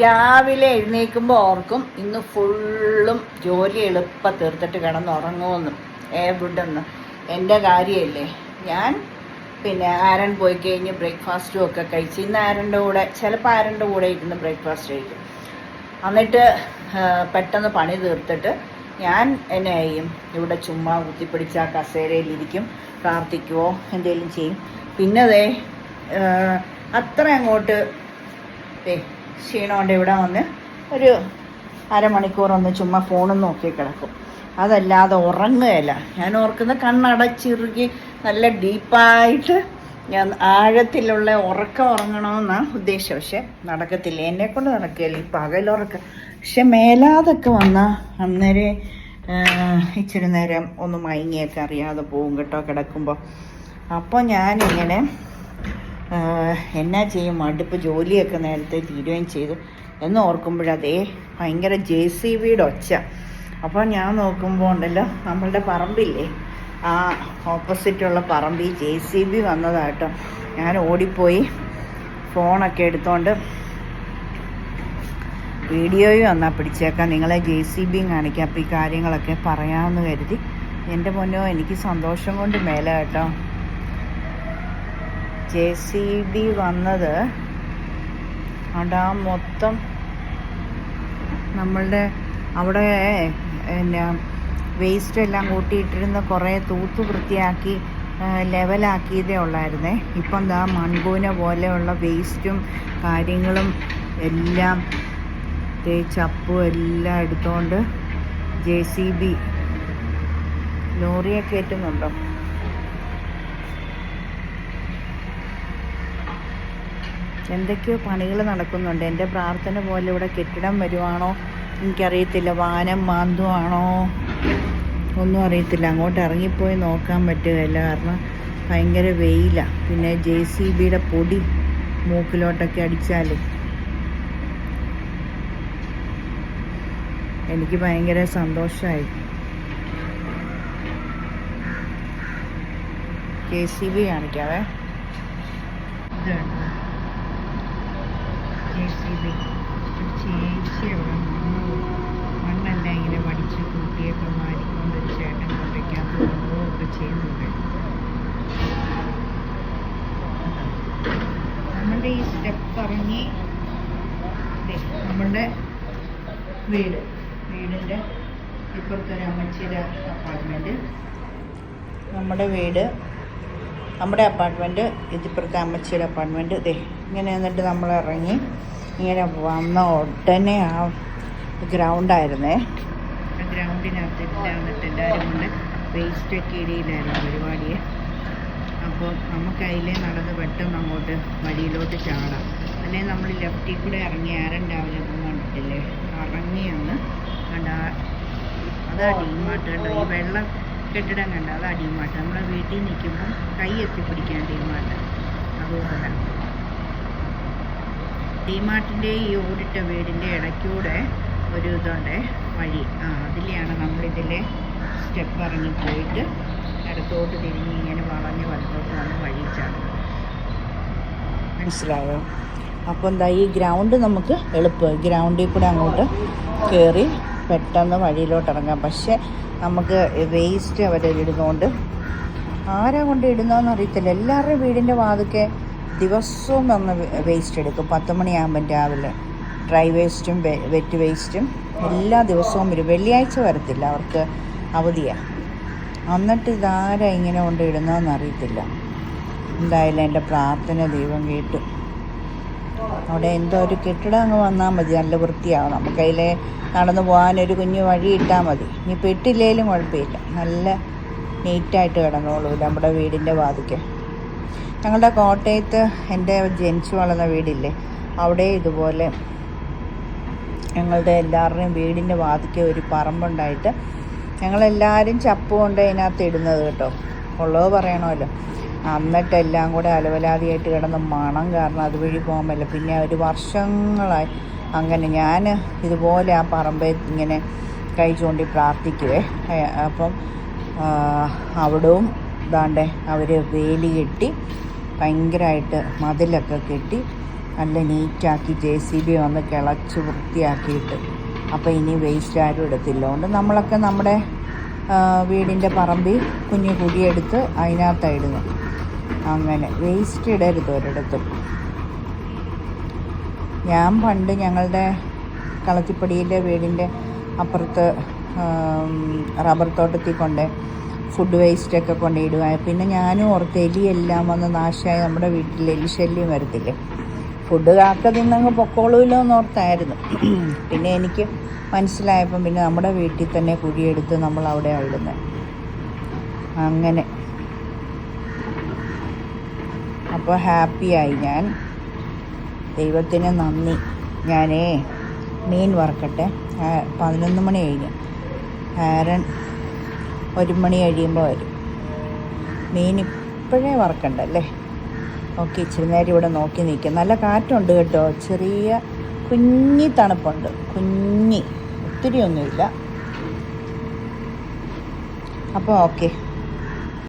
രാവിലെ എഴുന്നേൽക്കുമ്പോൾ ഓർക്കും ഇന്ന് ഫുള്ളും ജോലി എളുപ്പം തീർത്തിട്ട് കിടന്നുറങ്ങുമെന്നും എവിടെന്ന്? എന്റെ കാര്യമല്ലേ ഞാൻ പിന്നെ ആരൻ പോയി കഴിഞ്ഞ് ബ്രേക്ക്ഫാസ്റ്റും ഒക്കെ കഴിച്ച് ഇന്ന് ആരന്റെ കൂടെ ചിലപ്പോൾ ആരന്റെ കൂടെ ഇരുന്ന് ബ്രേക്ക്ഫാസ്റ്റ് കഴിക്കും. എന്നിട്ട് പെട്ടെന്ന് പണി തീർത്തിട്ട് ഞാൻ എന്നെ ചെയ്യും ഇവിടെ ചുമ്മാ കുത്തിപ്പിടിച്ച കസേരയിലിരിക്കും പ്രാർത്ഥിക്കുവോ എന്തെങ്കിലും ചെയ്യും. പിന്നതേ അത്ര അങ്ങോട്ട് ദേ ക്ഷീണമുണ്ട് ഇവിടെ വന്ന് ഒരു അരമണിക്കൂർ ഒന്ന് ചുമ്മാ ഫോണും നോക്കി കിടക്കും. അതല്ലാതെ ഉറങ്ങുകയല്ല. ഞാൻ ഓർക്കുന്ന കണ്ണടച്ചിറുകി നല്ല ഡീപ്പായിട്ട് ഞാൻ ആഴത്തിലുള്ള ഉറക്കം ഉറങ്ങണമെന്നാണ് ഉദ്ദേശം. പക്ഷെ നടക്കത്തില്ല. എന്നെ കൊണ്ട് നടക്കില്ല ഈ പകലുറക്കം പക്ഷെ മേലാതൊക്കെ വന്നാൽ അന്നേരം ഇച്ചിരി നേരം ഒന്ന് മയങ്ങിയൊക്കെ അറിയാതെ പോകും കേട്ടോ കിടക്കുമ്പോൾ അപ്പോൾ ഞാനിങ്ങനെ എന്നാ ചെയ്യും? മടുപ്പ് ജോലിയൊക്കെ നേരത്തെ തീരുകയും ചെയ്തു. എന്ന് ഓർക്കുമ്പോഴതേ ഭയങ്കര ജെ സി ബിയുടെ ഒച്ച. അപ്പോൾ ഞാൻ നോക്കുമ്പോൾ ഉണ്ടല്ലോ നമ്മളുടെ പറമ്പില്ലേ? ആ ഓപ്പോസിറ്റുള്ള പറമ്പിൽ ജെ സി ബി വന്നതാട്ടോ. ഞാൻ ഓടിപ്പോയി ഫോണൊക്കെ എടുത്തോണ്ട് വീഡിയോയും എന്നാൽ പിടിച്ചേക്കാം. നിങ്ങളെ ജെ സി ബിയും കാണിക്കാം. അപ്പോൾ ഈ കാര്യങ്ങളൊക്കെ പറയാമെന്ന് കരുതി. എന്റെ മുന്നോ എനിക്ക് സന്തോഷം കൊണ്ട് മേലെ കേട്ടോ ജെ സി ബി വന്നത് അടാ മൊത്തം നമ്മളുടെ അവിടെ എന്നാ വേസ്റ്റ് എല്ലാം കൂട്ടിയിട്ടിരുന്ന കുറേ തൂത്ത് വൃത്തിയാക്കി ആ, ലെവലാക്കിയതേ ഉള്ളായിരുന്നേ. ഇപ്പം എന്താ മൺകൂന പോലെയുള്ള വേസ്റ്റും കാര്യങ്ങളും എല്ലാം ചപ്പും എല്ലാം എടുത്തുകൊണ്ട് ജെ സി ബി ലോറിയൊക്കെ കയറ്റുന്നുണ്ടോ എന്തൊക്കെയോ പണികൾ നടക്കുന്നുണ്ട്. എന്റെ പ്രാർത്ഥന പോലെ ഇവിടെ കെട്ടിടം വരുവാണോ? എനിക്കറിയത്തില്ല. വാനം മാന്തുവാണോ? ഒന്നും അറിയത്തില്ല. അങ്ങോട്ട് ഇറങ്ങിപ്പോയി നോക്കാൻ പറ്റുകയില്ല. കാരണം ഭയങ്കര വെയിലാണ് പിന്നെ ജെ സി ബിയുടെ പൊടി മൂക്കിലോട്ടൊക്കെ അടിച്ചാൽ എനിക്ക് ഭയങ്കര സന്തോഷമായി കെ സി ബി കാണിക്കാവേ. ഇതാണ് ജെ ചേച്ചി അവിടെ മണ്ണ് മണ്ണെല്ലാം ഇങ്ങനെ വടിച്ച് കൂട്ടിയൊക്കെ മാറിക്കൊണ്ട് ചേട്ടൻ കൊണ്ടയ്ക്കകത്ത് ഒക്കെ ചെയ്യുന്നുണ്ട് നമ്മളുടെ ഈ സ്റ്റെപ്പ് ഇറങ്ങി ദേ, നമ്മളുടെ വീട് വീടിന്റെ ഇപ്പുറത്തൊരു അമ്മച്ചിയുടെ അപ്പാർട്ട്മെന്റ് നമ്മുടെ വീട് നമ്മുടെ അപ്പാർട്ട്മെന്റ് ഇതിപ്പുറത്തെ അമ്മച്ചിയുടെ അപ്പാർട്ട്മെന്റ് ഇതേ ഇങ്ങനെ എന്നിട്ട് നമ്മൾ ഇറങ്ങി. ഇങ്ങനെ വന്ന ഉടനെ ആ ഗ്രൗണ്ടായിരുന്നേ ആ ഗ്രൗണ്ടിനകത്ത് എല്ലാം എന്നിട്ട് എല്ലാവരും കൊണ്ട് വേസ്റ്റൊക്കെ ഇടയിലായിരുന്നു പരിപാടിയെ. അപ്പോൾ നമുക്ക് അതിലേ നടന്ന് പെട്ടെന്ന് അങ്ങോട്ട് വഴിയിലോട്ട് ചാടാം. അല്ലെങ്കിൽ നമ്മൾ ലെഫ്റ്റിൽ കൂടെ ഇറങ്ങി ആരണ്ടാവില്ല കണ്ടിട്ടില്ലേ? ഇറങ്ങി ഒന്ന് അതാ ഡീമാർട്ട് കണ്ടോ? ഈ വെള്ളം കെട്ടിടം കണ്ട അത് ഡീമാട്ട് നമ്മളെ വീട്ടിൽ നിൽക്കുമ്പം കൈ എത്തിപ്പിടിക്കാൻ ഡീമാട്ട് അതുപോലെ. ഡിമാർട്ടിന്റെ ഈ ഓടിട്ട വീടിന്റെ ഇടയ്ക്കൂടെ ഒരു ഇതുണ്ട് വഴി. ആ അതിലെയാണ് നമ്മളിതിലെ സ്റ്റെപ്പ് ഇറങ്ങി പോയിട്ട് ഇടത്തോട്ട് തിരിഞ്ഞ് ഇങ്ങനെ വളഞ്ഞ് വലത്തോട്ട് വന്ന് വഴി ചാടുന്നത് മനസ്സിലായോ? അപ്പോൾ എന്താ ഈ ഗ്രൗണ്ട് നമുക്ക് എളുപ്പമായി ഗ്രൗണ്ടിൽ കൂടെ അങ്ങോട്ട് കയറി പെട്ടെന്ന് വഴിയിലോട്ട് ഇറങ്ങാം പക്ഷേ നമുക്ക് വേസ്റ്റ് അവർ അവരിടുന്നതുകൊണ്ട് ആരാ കൊണ്ട് ഇടുന്നതെന്ന് അറിയത്തില്ല എല്ലാവരുടെയും വീടിന്റെ വാതിക്കെ ദിവസവും വന്ന് വേസ്റ്റ് എടുക്കും. പത്ത് മണിയാകുമ്പം രാവിലെ. ഡ്രൈ വേസ്റ്റും വെറ്റ് വേസ്റ്റും എല്ലാ ദിവസവും വരും. വെള്ളിയാഴ്ച വരത്തില്ല. അവർക്ക് അവധിയാണ് എന്നിട്ട് ഇതാരാ ഇങ്ങനെ കൊണ്ട് ഇടുന്നതെന്ന് അറിയത്തില്ല എന്തായാലും എന്റെ പ്രാർത്ഥന ദൈവം കേട്ടു. അവിടെ എന്തോ ഒരു കെട്ടിടം അങ്ങ് വന്നാൽ മതി നല്ല വൃത്തിയാവും നമുക്ക് അതിലെ നടന്നു പോകാനൊരു കുഞ്ഞു വഴി ഇട്ടാൽ മതി. ഇനിയിപ്പോൾ ഇട്ടില്ലേലും കുഴപ്പമില്ല. നല്ല നീറ്റായിട്ട് കിടന്നോളൂ നമ്മുടെ വീടിന്റെ വാതിക്ക്. ഞങ്ങളുടെ കോട്ടയത്ത് എന്റെ ജനിച്ചു വളർന്ന വീടില്ലേ അവിടെ ഇതുപോലെ ഞങ്ങളുടെ എല്ലാവരുടെയും വീടിന്റെ വാതിക്ക് ഒരു പറമ്പുണ്ടായിട്ട് ഞങ്ങളെല്ലാവരും ചപ്പ് കൊണ്ട് അതിനകത്ത് ഇടുന്നത് കേട്ടോ. ഉള്ളത് പറയണമല്ലോ. എന്നിട്ട് എല്ലാം കൂടെ അലവലാതിയായിട്ട് കിടന്ന് മണം കാരണം അതുവഴി പോകാൻ പറ്റില്ല. പിന്നെ ഒരു വർഷങ്ങളായി അങ്ങനെ ഞാൻ ഇതുപോലെ ആ പറമ്പ് ഇങ്ങനെ കൈ ചൂണ്ടി പ്രാർത്ഥിക്കുവേ. അപ്പം അവിടവും ഇതാണ്ടേ അവർ വേലി കെട്ടി ഭയങ്കരമായിട്ട് മതിലൊക്കെ കെട്ടി നല്ല നീറ്റാക്കി ജെ സി ബി വന്ന് കിളച്ച് വൃത്തിയാക്കിയിട്ട്. അപ്പോൾ ഇനി വേസ്റ്റ് ആരും എടുത്തില്ല. അതുകൊണ്ട് നമ്മളൊക്കെ നമ്മുടെ വീടിന്റെ പറമ്പിൽ കുഞ്ഞു കുഴിയെടുത്ത് അതിനകത്തായിടുന്നു അങ്ങനെ വേസ്റ്റ് ഇടരുത് ഒരിടത്തും ഞാൻ പണ്ട് ഞങ്ങളുടെ കളത്തിപ്പടിയിലെ വീടിന്റെ അപ്പുറത്ത് റബ്ബർ തോട്ടത്തിൽ കൊണ്ട് ഫുഡ് വേസ്റ്റൊക്കെ കൊണ്ട് ഇടുക പിന്നെ ഞാനും ഓർത്ത് എലിയെല്ലാം വന്ന് നാശമായി നമ്മുടെ വീട്ടിൽ എലിശല്യം വരത്തില്ലേ? ഫുഡ് കാക്ക തിന്നങ്ങ് പൊക്കോളൂല്ലോ എന്ന് ഓർത്തായിരുന്നു. പിന്നെ എനിക്ക് മനസ്സിലായപ്പം പിന്നെ നമ്മുടെ വീട്ടിൽ തന്നെ കുഴിയെടുത്ത് നമ്മൾ അവിടെ ഇടുന്നത്. അങ്ങനെ അപ്പോൾ ഹാപ്പിയായി ഞാൻ. ദൈവത്തിന് നന്ദി. ഞാനേ മീൻ വറക്കട്ടെ. പതിനൊന്ന് മണി കഴിഞ്ഞു. ഹാരൻ ഒരു മണി കഴിയുമ്പോൾ വരും. മീൻ ഇപ്പോഴേ വറക്കണ്ടല്ലേ? ഓക്കെ ഇച്ചിരി നേരം ഇവിടെ നോക്കി നിൽക്കും നല്ല കാറ്റുണ്ട് കേട്ടോ. ചെറിയ കുഞ്ഞി തണുപ്പുണ്ട്. കുഞ്ഞി. ഒത്തിരി ഒന്നുമില്ല. അപ്പോൾ ഓക്കെ.